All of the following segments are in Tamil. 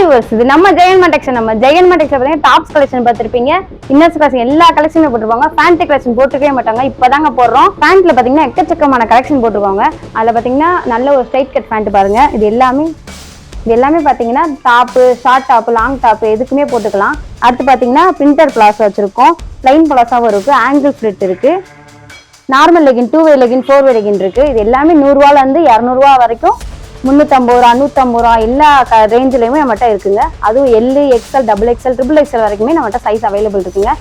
யூவர்ஸ் இது நம்ம ஜெயன் மண்டெக்ஷன் நம்ம ஜெயன் மண்டெக்ஷன் பார்த்தீங்கன்னா டாப்ஸ் கலெக்ஷன் பார்த்துருப்பீங்க. இன்னர்ஸ் கலெக்ஷன் எல்லா கலெக்ஷனும் போட்டுருவாங்க ஃபேண்ட் கலெக்ஷன் போட்டுக்கவே மாட்டாங்க. இப்போதாங்க போடுறோம். ஃபேண்ட்ல பார்த்தீங்கன்னா எக்கச்சக்கமான கலெக்ஷன் போட்டுருவாங்க அதில் பார்த்தீங்கன்னா நல்ல ஒரு ஸ்ட்ரைட் கட் ஃபேண்ட் பாருங்க. இது எல்லாமே இது எல்லாமே பார்த்தீங்கன்னா top short top long top எதுக்குமே போட்டுக்கலாம். அடுத்து பார்த்தீங்கன்னா பிரிண்டர் பிளாஸ் வச்சுருக்கோம். பிளைன் பிளாஸாவும் இருக்குது ஆங்கிள் ஃபிளிட் இருக்குது normal legging two way legging four way legging இருக்குது இது எல்லாமே நூறுரூவால இருந்து இரநூறுவா வரைக்கும் முந்நூற்றம்பது ரூபா நூற்றம்பது ரூபா எல்லா க ரேஞ்சிலையுமே நம்மகிட்ட இருக்குங்க. அதுவும் L XL double XL triple XL வரைக்குமே நம்மகிட்ட சைஸ் அவைலபிள் இருக்குங்க.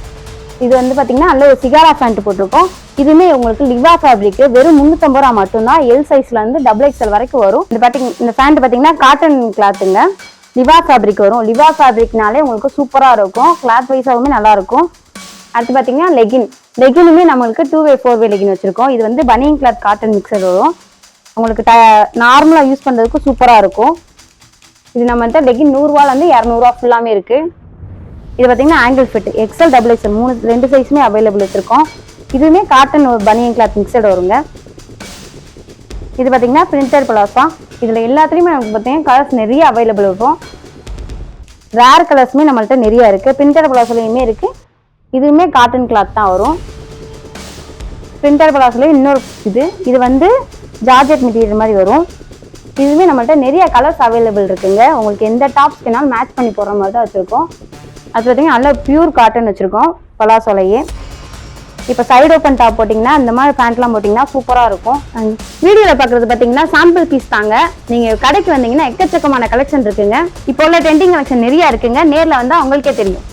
இது வந்து பார்த்தீங்கன்னா நல்ல ஒரு சிகாரா ஃபேண்ட் போட்டிருக்கோம். இதுவுமே உங்களுக்கு லிவா ஃபேப்ரிக் வெறும் முந்நூற்றம்பது ரூபா மட்டும்தான். எல் சைஸ்ல இருந்து டபுள் எக்ஸ்எல் வரைக்கும் வரும். இந்த பார்த்திங்க இந்த ஃபேண்ட் பார்த்தீங்கன்னா காட்டன் கிளாத்துங்க லிவா ஃபேப்ரிக் வரும். லிவா ஃபேப்ரிக்னாலே உங்களுக்கு சூப்பராக இருக்கும். கிளாத் வைஸாகவுமே நல்லாயிருக்கும் அடுத்து பார்த்தீங்கன்னா லெகின் லெகினுமே நம்மளுக்கு two way four way legging வச்சுருக்கோம். இது வந்து பனியன் கிளாத் காட்டன் மிக்சர் வரும். உங்களுக்கு ட நார்மலாக யூஸ் பண்ணுறதுக்கு சூப்பராக இருக்கும். இது நம்மகிட்ட லெகின் நூறுரூவாலேருந்து இரநூறுவா ஃபுல்லாமே இருக்குது இது பார்த்தீங்கன்னா ankle fit XL double XL மூணு ரெண்டு சைஸுமே அவைலபிள் வச்சுருக்கோம். இதுவுமே காட்டன் பனியன் கிளாத் மிக்சட் வருங்க. இது பார்த்திங்கன்னா பிரிண்டட் பிளாஸா இதில் எல்லாத்துலேயுமே நமக்கு பார்த்தீங்கன்னா கலர்ஸ் நிறைய அவைலபிள் இருக்கும். ரேர் கலர்ஸுமே நம்மள்கிட்ட நிறைய இருக்குது பிரிண்டட் பிளாஸ்லையுமே இருக்குது இதுவுமே காட்டன் கிளாத் தான் வரும். பிரிண்டர் பிளாஸ்ல இன்னொரு இது. இது வந்து ஜார்ஜெட் மெட்டீரியல் மாதிரி வரும். இதுவுமே நம்மள்ட்ட நிறைய கலர்ஸ் அவைலபிள் இருக்குங்க. உங்களுக்கு எந்த டாப்ஸ் வேணாலும் மேட்ச் பண்ணி போடுற மாதிரி தான் வச்சுருக்கோம். அது பார்த்தீங்கன்னா நல்ல பியூர் காட்டன் வச்சுருக்கோம் பலாசோலையே. இப்போ சைடு ஓப்பன் டாப் போட்டிங்கன்னா இந்த மாதிரி பேண்ட்லாம் போட்டிங்கன்னா சூப்பராக இருக்கும். வீடியோவில் பார்க்குறது பார்த்தீங்கன்னா சாம்பிள் பீஸ் தாங்க. நீங்கள் கடைக்கு வந்தீங்கன்னா எக்கச்சக்கமான கலெக்ஷன் இருக்குங்க. இப்போ உள்ள ட்ரெண்டிங் கலெக்ஷன் நிறையா இருக்குங்க. நேரில் வந்தால் அவங்களுக்கே தெரியும்.